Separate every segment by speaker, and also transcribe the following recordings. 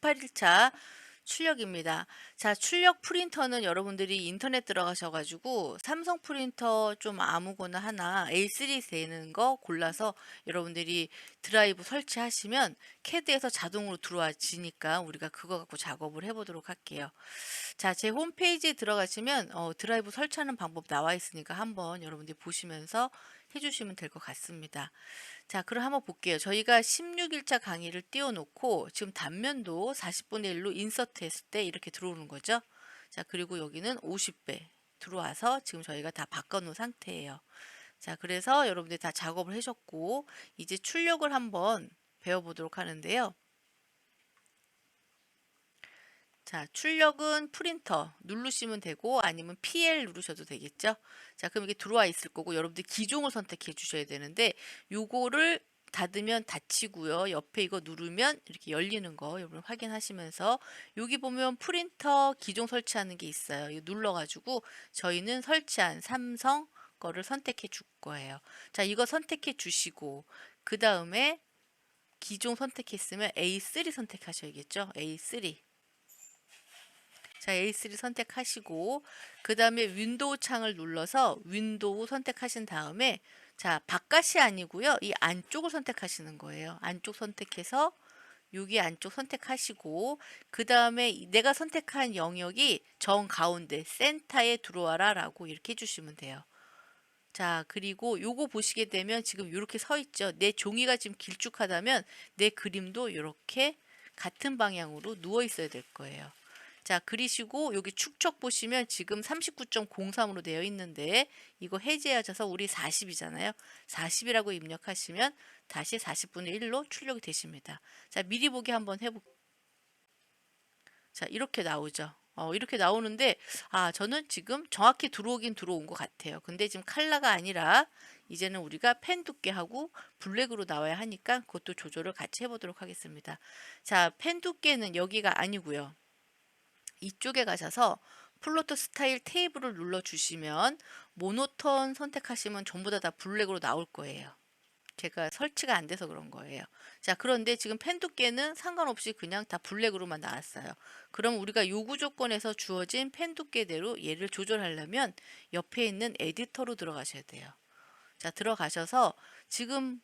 Speaker 1: 18일차 출력입니다. 자, 출력 프린터는 여러분들이 인터넷 들어가셔가지고 삼성 프린터 좀 아무거나 하나 A3 되는 거 골라서 여러분들이 드라이브 설치하시면 캐드에서 자동으로 들어와지니까 우리가 그거 갖고 작업을 해보도록 할게요. 자, 제 홈페이지에 들어가시면 어, 드라이브 설치하는 방법 나와 있으니까 한번 여러분들이 보시면서 해주시면 될 것 같습니다. 자, 그럼 한번 볼게요. 저희가 16일차 강의를 띄워놓고 지금 단면도 40분의 1로 인서트 했을 때 이렇게 들어오는 거죠. 자, 그리고 여기는 50배 들어와서 지금 저희가 다 바꿔놓은 상태예요. 자, 그래서 여러분들이 다 작업을 하셨고 이제 출력을 한번 배워보도록 하는데요. 자, 출력은 프린터 누르시면 되고 아니면 PL 누르셔도 되겠죠. 자, 그럼 이게 들어와 있을 거고 여러분들 기종을 선택해 주셔야 되는데 요거를 닫으면 닫히고요. 옆에 이거 누르면 이렇게 열리는 거 여러분 확인하시면서 여기 보면 프린터 기종 설치하는 게 있어요. 이거 눌러가지고 저희는 설치한 삼성 거를 선택해 줄 거예요. 자, 이거 선택해 주시고 그 다음에 기종 선택했으면 A3 선택하셔야겠죠. A3. 자, A3 선택하시고 그 다음에 윈도우 창을 눌러서 윈도우 선택하신 다음에 자, 바깥이 아니고요. 이 안쪽을 선택하시는 거예요. 안쪽 선택해서 여기 안쪽 선택하시고 그 다음에 내가 선택한 영역이 정 가운데 센터에 들어와라 라고 이렇게 해주시면 돼요. 자, 그리고 요거 보시게 되면 지금 이렇게 서 있죠. 내 종이가 지금 길쭉하다면 내 그림도 이렇게 같은 방향으로 누워 있어야 될 거예요. 자, 그리시고 여기 축척 보시면 지금 39.03으로 되어 있는데 이거 해제하셔서 우리 40이잖아요. 40이라고 입력하시면 다시 40분의 1로 출력이 되십니다. 자, 미리 보기 한번 해보 자, 이렇게 나오죠. 어, 이렇게 나오는데 아, 저는 지금 정확히 들어오긴 들어온 것 같아요. 근데 지금 칼라가 아니라 이제는 우리가 펜 두께하고 블랙으로 나와야 하니까 그것도 조절을 같이 해보도록 하겠습니다. 자, 펜 두께는 여기가 아니고요. 이쪽에 가셔서 플로트 스타일 테이블을 눌러 주시면 모노톤 선택하시면 전부 다, 다 블랙으로 나올 거예요. 제가 설치가 안 돼서 그런 거예요. 자, 그런데 지금 펜 두께는 상관없이 그냥 다 블랙으로만 나왔어요. 그럼 우리가 요구 조건에서 주어진 펜 두께대로 얘를 조절하려면 옆에 있는 에디터로 들어가셔야 돼요. 자, 들어가셔서 지금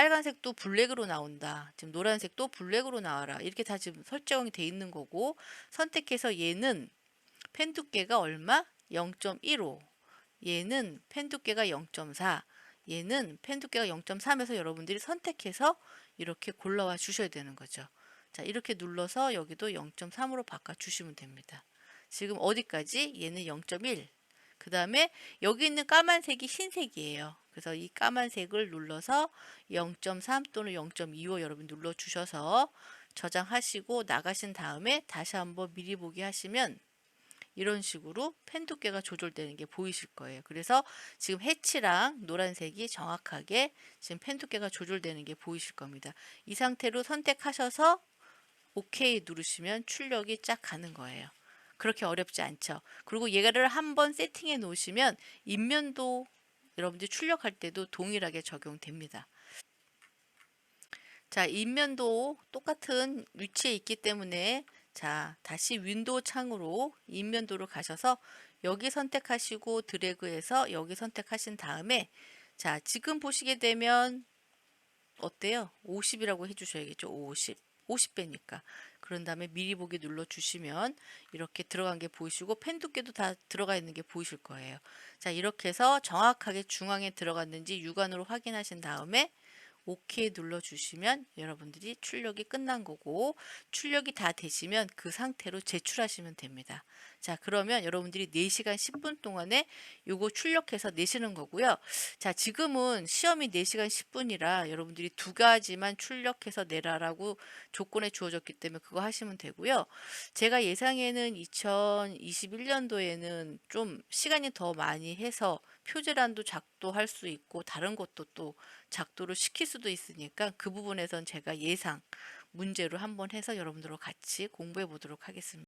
Speaker 1: 빨간색도 블랙으로 나온다. 지금 노란색도 블랙으로 나와라. 이렇게 다 지금 설정이 돼 있는 거고 선택해서 얘는 펜 두께가 얼마? 0.15. 얘는 펜 두께가 0.4. 얘는 펜 두께가 0.3에서 여러분들이 선택해서 이렇게 골라와 주셔야 되는 거죠. 자, 이렇게 눌러서 여기도 0.3으로 바꿔 주시면 됩니다. 지금 어디까지? 얘는 0.1. 그 다음에 여기 있는 까만색이 흰색이에요. 그래서 이 까만색을 눌러서 0.3 또는 0.25 여러분 눌러 주셔서 저장하시고 나가신 다음에 다시 한번 미리 보기 하시면 이런 식으로 펜 두께가 조절되는 게 보이실 거예요. 그래서 지금 해치랑 노란색이 정확하게 지금 펜 두께가 조절되는 게 보이실 겁니다. 이 상태로 선택하셔서 OK 누르시면 출력이 쫙 가는 거예요. 그렇게 어렵지 않죠. 그리고 얘를 한번 세팅해 놓으시면 인면도 여러분들이 출력할 때도 동일하게 적용됩니다. 자, 인면도 똑같은 위치에 있기 때문에 자, 다시 윈도우 창으로 인면도로 가셔서 여기 선택하시고 드래그해서 여기 선택하신 다음에 자, 지금 보시게 되면 어때요? 50이라고 해주셔야겠죠. 50. 50배니까. 그런 다음에 미리 보기 눌러 주시면 이렇게 들어간 게 보이시고 펜 두께도 다 들어가 있는 게 보이실 거예요. 자, 이렇게 해서 정확하게 중앙에 들어갔는지 육안으로 확인하신 다음에 OK 눌러주시면 여러분들이 출력이 끝난 거고 출력이 다 되시면 그 상태로 제출하시면 됩니다. 자 그러면 여러분들이 4시간 10분 동안에 요거 출력해서 내시는 거고요. 자 지금은 시험이 4시간 10분이라 여러분들이 두 가지만 출력해서 내라라고 조건에 주어졌기 때문에 그거 하시면 되고요. 제가 예상에는 2021년도에는 좀 시간이 더 많이 해서 표제란도 작도할 수 있고 다른 것도 또 작도를 시킬 수도 있으니까 그 부분에선 제가 예상 문제로 한번 해서 여러분들과 같이 공부해 보도록 하겠습니다.